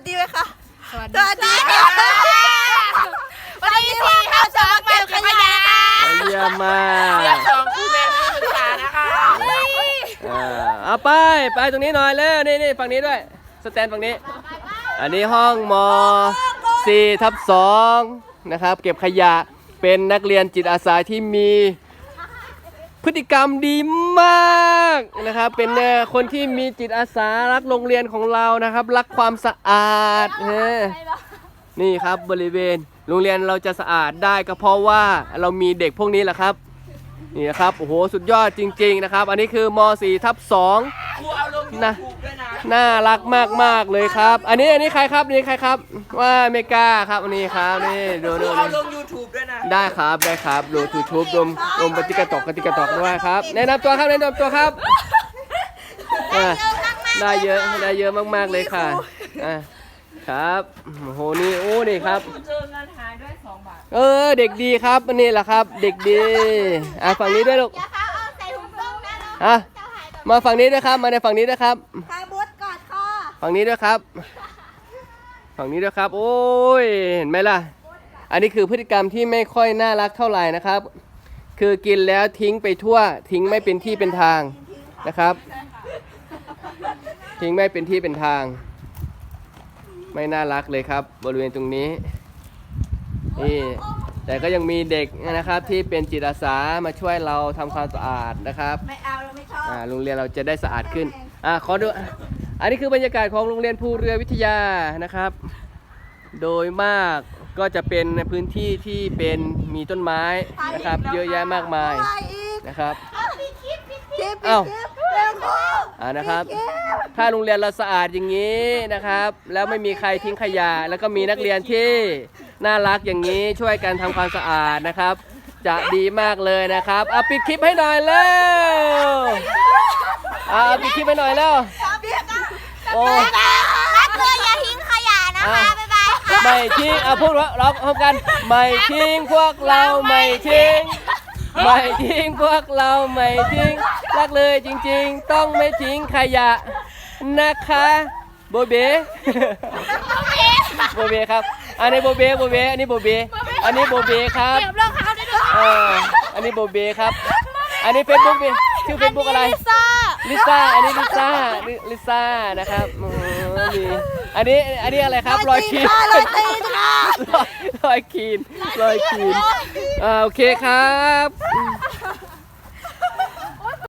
สดีไหมคะสวัสสดีวัสดีค่ะวันนี้ทีมเราจะมาเก็บขยะค่ะเยี่ยมมากเสียงสองคู่แม่ที่ศึกษานะคะอ่าเอาไปไปตรงนี้หน่อยเร็วนี่นี่ฝั่งนี้ด้วยสแตนฝั่งนี้ อันนี้ห้องม4ทับ2นะครับเก็บขยะเป็นนักเรียนจิตอาสาที่มี พฤติกรรมดีมากนะครับ เป็นเอ่อคนที่มีจิตอาสารักโรงเรียนของเรานะครับ รักความสะอาดเออนี่ครับบริเวณโรงเรียนเราจะสะอาดได้ก็เพราะว่าเรามีเด็กพวกนี้แหละครับนี่นะครับโอ้โหสุดยอดจริง ๆ นะครับ อันนี้คือม 4 ทับ2ครูเอาลงยูนะ ทูบด้วยนะน่ารักมากๆเลยครับ อันนี้อันนี้ใครครับนี่ใครครับ ว่าเมกาครับอันนี้ครับนี่ดูครูดูเอาลดูงยูทูบด้วยนะ ได้ครับได้ครับดูทูทูบรวมรวมปฏิกระตอกปฏิกระตอกด้วยครับแนะนำตัวครับแนะนำตัวครับอะได้เยอะได้เยอะมากๆเลยค่ะอะครับโอ้โหนี่โอ้นี่ครับ เจอเงินหายด้วยสองบาท เออเด็กดีครับอันนี้แหละครับ เด็กดีอะฝั่งนี้ด้วยลูกอย่าเขาเอาใส่ถุงส้มนะเราอะเจ้าหายตัวมาฝั่งนี้ด้วยครับ มาในฝั่งนี้ด้วยครับพาบุตรกอดคอ ฝั่งนี้ด้วยครับ ฝั่งนี้ด้วยครับ โอ้ย เห็นไหมล่ะ อันนี้คือพฤติกรรมที่ไม่ค่อยน่ารักเท่าไหร่นะครับ คือกินแล้วทิ้งไปทั่ว ทิ้งไม่เป็นที่เป็นทางนะครับ ทิ้งไม่เป็นที่เป็นทาง ไม่น่ารักเลยครับ บริเวณตรงนี้ นี่ แต่ก็ยังมีเด็กนะครับที่เป็นจิตอาสามาช่วยเราทำความสะอาดนะครับ ไม่เอาเราไม่ชอบอ่าโรงเรียนเราจะได้สะอาดขึ้น อ่าขอดู อันนี้คือบรรยากาศของโรงเรียนภูเรือวิทยานะครับ โดยมากก็จะเป็นในพื้นที่ที่เป็นมีต้นไม้นะครับ เยอะแยะมากมายไปอีกนะครับเอาพี่คลิปพี่คลิปเอ้าพี่คลิปเร็วครูอ่านะครับพี่คลิปถ้าโรงเรียนเราสะอาดอย่างนี้นะครับ แล้วไม่มีใครทิ้งขยะ แล้วก็มีนักเรียนที่น่ารักอย่างนี้ช่วยกันทำความสะอาดนะครับ จะดีมากเลยนะครับเอาปิดคลิปให้หน่อยเร็วเอาปิดคลิปให้หน่อยเร็วพี่คลิป โอ้ รักเลยอย่าทิ้งขยะนะคะบ๊ายบายค่ะ ไม่ทิ้งเอาพูดว่าร้องพร้อมกัน ไม่ทิ้งพวกเราไม่ทิ้ง ไม่ทิ้งพวกเราไม่ทิ้ง รักเลยจริงๆ ต้องไม่ทิ้งขยะนะคะโบเบโบเบครับ อันนี้โบเบโบเบอันนี้โบเบอันนี้โบเบครับเก็บรองเท้าได้ด้วยเอออันนี้โบเบครับ อันนี้เฟซบุ๊กชื่อเฟซบุ๊กอะไร ลิซ่า ลิซ่า อันนี้ลิซ่าลิลิซ่านะครับอืมนี่อันนี้ อันนี้อะไรครับรอยคีนรอยตีนค่ะรอยรอยคีนรอยคีนอ่าโอเคครับอืม